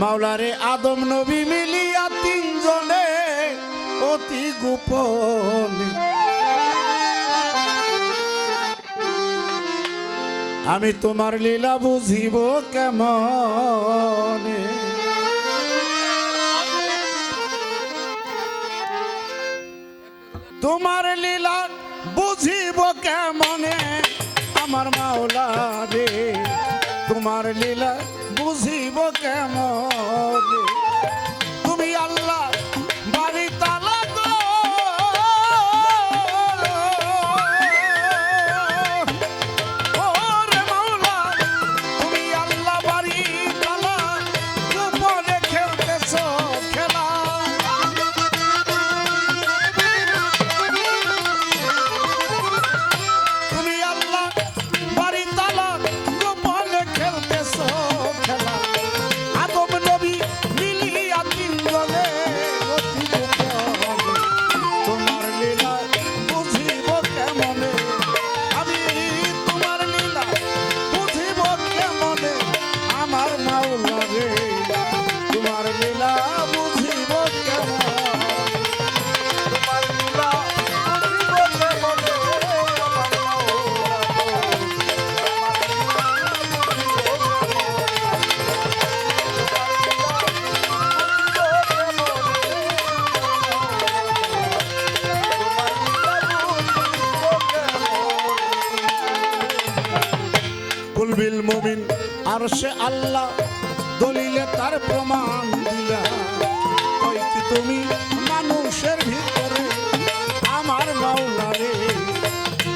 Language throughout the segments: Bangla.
মাওলারে আদম নবী মিলিয়া তিনজনে অতি গোপনে। আমি তোমার লীলা বুঝিব কেমন? তোমার লীলা বুঝিব কেমনে? আমার মাওলা তোমার লীলা বুঝিব কেমনে? আর সে আল্লাহ দলিলে তার প্রমাণ দিলা কি তুমি মানুষের ভিতরে আমার মাওলা রে?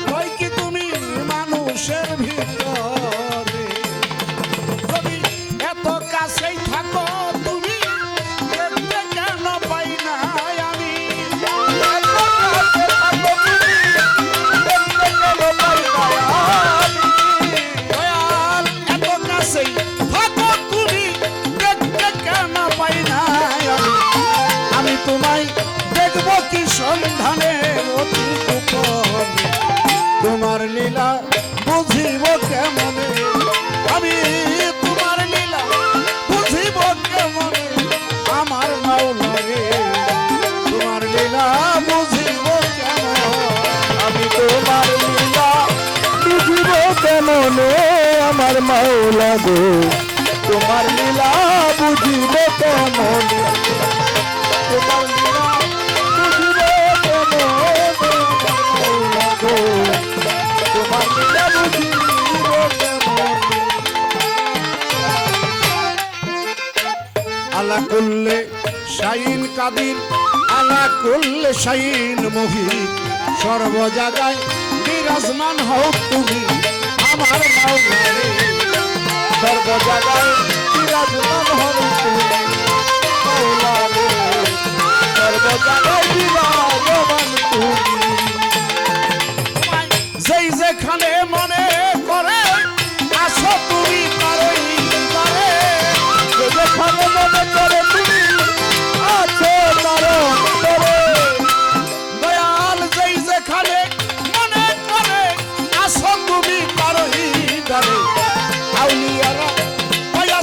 কই কি তুমি মানুষের ভিতরে? মাওলা গো, তোমার লীলা বুঝিব কেমনে? আলা কুল্লে শাইন কাদির আলা কুল্লে শাইন মহিত সর্ব জায়গায় বিরাজমান হও তুমি, আমার মাওলা রে সর্ব জায়গায় বিরাজমান হন তুমি মাওলা রে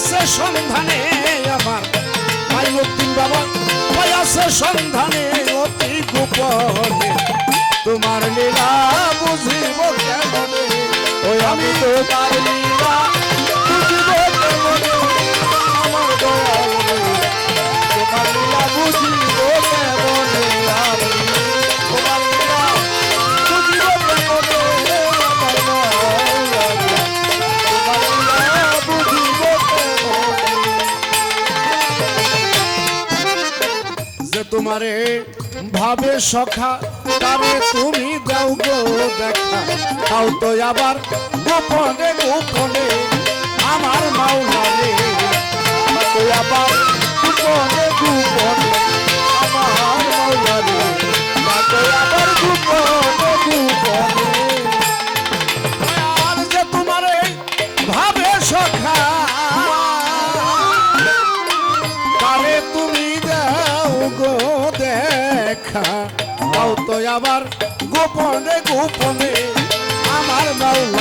পায়াসে সন্ধানে আমার। ভাই মাইনুদ্দিন বাবা, ভাই আছে সন্ধানে অতি গোপনে। তোমার লীলা বুঝিব ওই আমি তোমার লীলা বুঝিব কেমনে? আমার দয়াল। তোমার লীলা বুঝিব যে তোমারে ভাবে সখা, তারে তুমি দাও গো দেখা। তাও তো আবার গোপনে গোপনে আমার মাওলা রে তো আবার গোপনে গোপনে আবার গোপনে গোপনে আমার মাওলা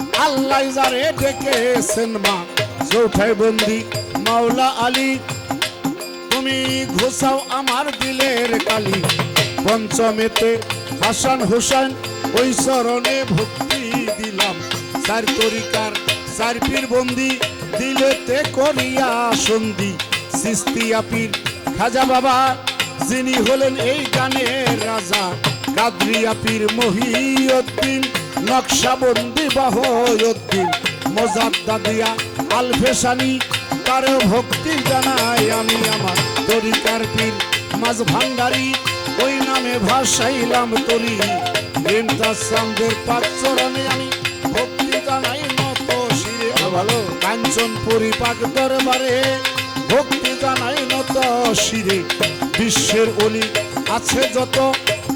আল্লাহ যারে ডেকেছেন মা চৌথায় বন্দি মাওলা আলী। তুমি ঘোষাও আমার দিলের কালি। পঞ্চমেতে হাসান হোসেন ওই চরণে ভক্তি দিলাম। চার তরিকার, চার পীর বন্দি, দিলেতে করিয়া সন্ধি। সিস্তিয়া পীর খাজা বাবা, যিনি হলেন এই গানের রাজা। কাদরিয়া পীর মহিউদ্দিন নকশাবন্দি বাহয়ুদ্দিন। মোজাদ্দাদিয়া আলফেসানি তার ভক্তি জানাই আমি আমার তরিকার পীর। মাঝ ভান্ডারি ওই নামে ভাসাইলাম তরি। ইমতাসামদের পাঁচ চরণে আমি ভক্তি জানাই নত শিরে। ভালো। কাঞ্চন পরিপাক দরবারে ভক্তি জানাই নত শিরে। বিশ্বের অলি আছে যত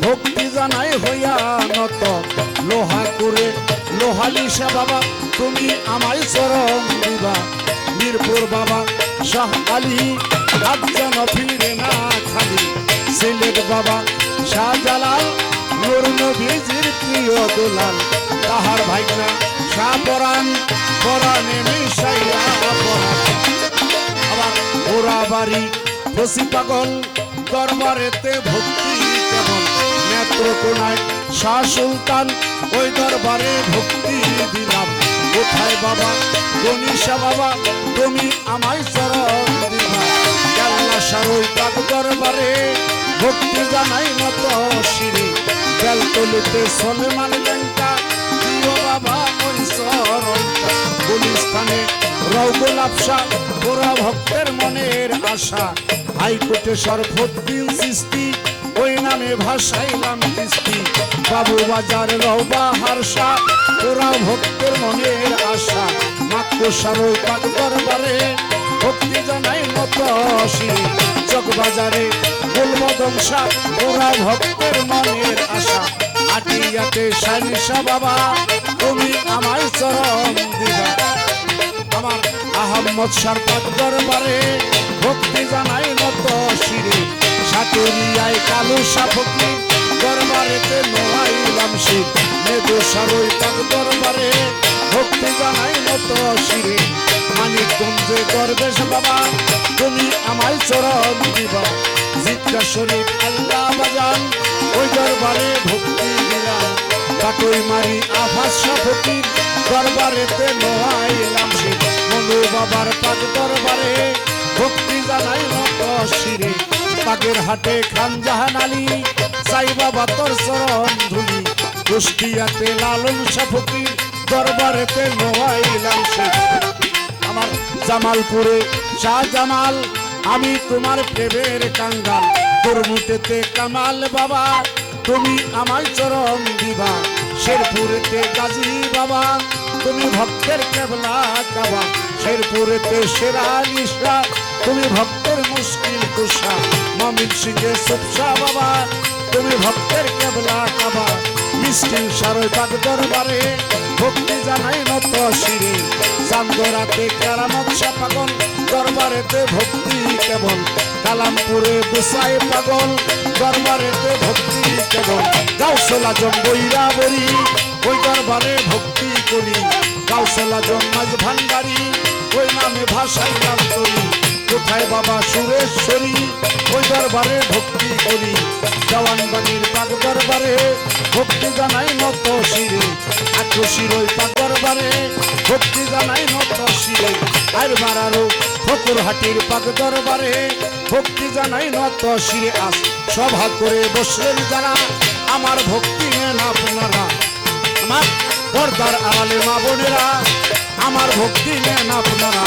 ভক্তি জানাই হইয়া নত। লোহা করে লোহালিসা বাবা, তুমি আমায় চরণ দিবা। মিরপুর বাবা, শাহ আলী হাত যেন ফিরে না খালি। সিলেট বাবা, শাহজালাল, নূর নবীজির প্রিয় দুলাল। তাহার ভাইনা শাহ পরাণ, পরাণে মিশাইয়া আবার ওরা বাড়ি পাগল, দরবারেতে ভক্তি নেত্রকোনায় শাহ সুলতান, ওই দরবারে ভক্তি দিলাম। কোথায় বাবা? গণিসা বাবা, তুমি আমায় চরণ দিবা দরবারে ভক্তি জানাই সলমান বাবা, ওই গুলিস্তানে ওরা ভক্তের মনের আশা। হাইকোর্টে সরফুদ্দিন সৃষ্টি ওই নামে ভাসাইলাম কিস্তি বাবু বাজার রৌবা হারসা ওরা ভক্তের মনের আশা। মাক্কো সারই পাক ভক্তি জানাই নত শিরে চক বাজারে গুলমদংসা ওরা ভক্তের মনের আশা। আটিয়াতে সারিসা বাবা, তুমি আমায় চরণ দিবা। আমার আহম্মদ সরকার দরবারে ভক্তি জানাই নত শিরে সাতুরিয়ায় কালু সাফকি দরবারেতে নোয়াইলাম শিব। মেদু সারই পাক দরবারে ভক্তি জানাই নত শিরে মানিকগঞ্জে দরবেশ বাবা, তুমি আমায় চরণ দিবা। জিজ্ঞা শরীফ আল্লাহ বাজান, ওই দরবারে ভক্তি দিলাম কাটই মারি আফাস সাফকির দরবারেতে নোয়াইলাম শিব। মনু বাবার পাক দরবারে ভক্তি জানাই নত শিরে পাকের হাটে খান জাহান আলী, সাই বাবা তোর চরণ ধুলি। কুষ্টিয়াতে লালন সাফকির দরবারেতে নোয়াইলাম আমার জামালপুরে শাহ জামাল আমি তোমার প্রেমের কাঙ্গাল। তরমুটেতে কামাল বাবা, তুমি আমার চরণ দিবা। শেরপুরেতে গাজী বাবা, তুমি ভক্তের কেবলা কাবা। শেরপুরেতে সেরা নিশা তুমি ভক্তের মুশকিল কুষা মমিন সিংহে সুপসা বাবা, তুমি ভক্তের কেবলা কাবা। মিষ্টিল সারই পাক দরবারে ভক্তি জানাই নত শিরে চান্দরাতে কেরামত পাগল দরবারেতে ভক্তি কেবল। কালামপুরে বুসাই পাগল, দরবারেতে ভক্তি কেবল। গাউসলা জম্বইরা বলি ওই দরবারে ভক্তি করি। গাউসলা জম্মাজ ভান্ডারি ওই নামে ভাষাই নাম করি। কোথায় বাবা সুরেশ্বরী? ওই দরবারে ভক্তি করি। জওয়ানবাড়ির পাক দরবারে ভক্তি জানাই নত শিরে। আক্রোশীর ওই পাক দরবারে ভক্তি জানাই নত শিরে। আর মারারও ফকুর হাটির পাক দরবারে ভক্তি জানাই নত শিরে। আস সভা করে বসলেন যারা, আমার ভক্তি নেন আপনারা। আমার পর্দার আড়ালে মা বোনেরা, আমার ভক্তি নেন আপনারা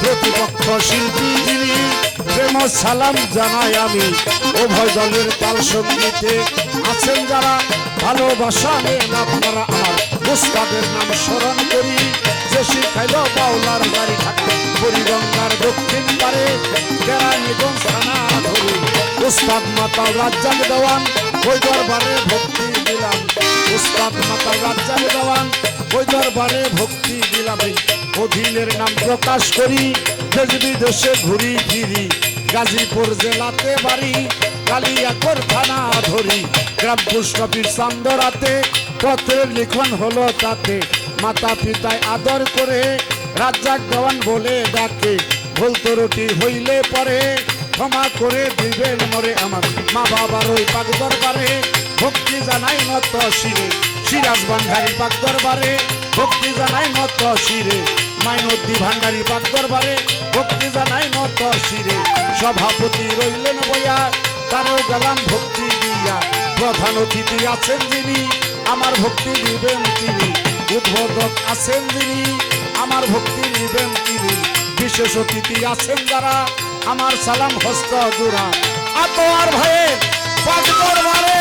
প্রতিপক্ষ শিল্পী যিনি, প্রেম সালাম জানাই আমি। উভয় দলের তাল সঙ্গীতে আছেন যারা, ভালোবাসা নেন আপনারা আমার উস্তাদের নাম স্মরণ করি। যে শিখাইল বাউলার বাড়ি থাকা পরিগঙ্গার দক্ষিণ পারে, কেরানীগঞ্জ উস্তাদ মাতাল রাজ্জাক দেওয়ান, ওই দরবারে ভক্তি দিলাম। উস্তাদ মাতাল রাজ্জাক দেওয়ান, ওই দরবারে ভক্তি দিলাম। অধীনের নাম প্রকাশ করি, দেশ বিদেশে ঘুরি ফিরি। গাজীপুর জেলাতে বাড়ি, কালিয়াকর থানা ধরি। গ্রাম অফিস চান্দরাতে, পত্রের লিখন হলো তাতে। মাতা পিতায় আদর করে, রাজ্জাক দেওয়ান বলে ডাকে। ভুল ত্রুটি হইলে পরে ক্ষমা করে দিবেন মরে আমার মা বাবার ওই পাক দরবারে। ভক্তি জানাই নত শিরে, সিরাজ ভান্ডারি পাক দরবারে। ভক্তি জানাই নত শিরে মাইনদ্দি ভান্ডারি পাক দরবারে। ভক্তি জানাই নত শিরে, সভাপতি রইলেন বইয়া, তারও গেলাম ভক্তি দিয়া। প্রধান অতিথি আছেন যিনি, আমার ভক্তি দিবেন তিনি। উদ্বোধক আছেন যিনি, আমার ভক্তি নিবেন তিনি। বিশেষ অতিথি আছেন যারা আমার সালাম হস্ত জোড়া আতোয়ার ভাইয়ের পাঁচ দরবারে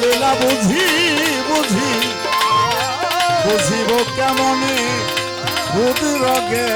লীলা বুঝি বুঝি। বুঝিব কেমনে বুধ রগে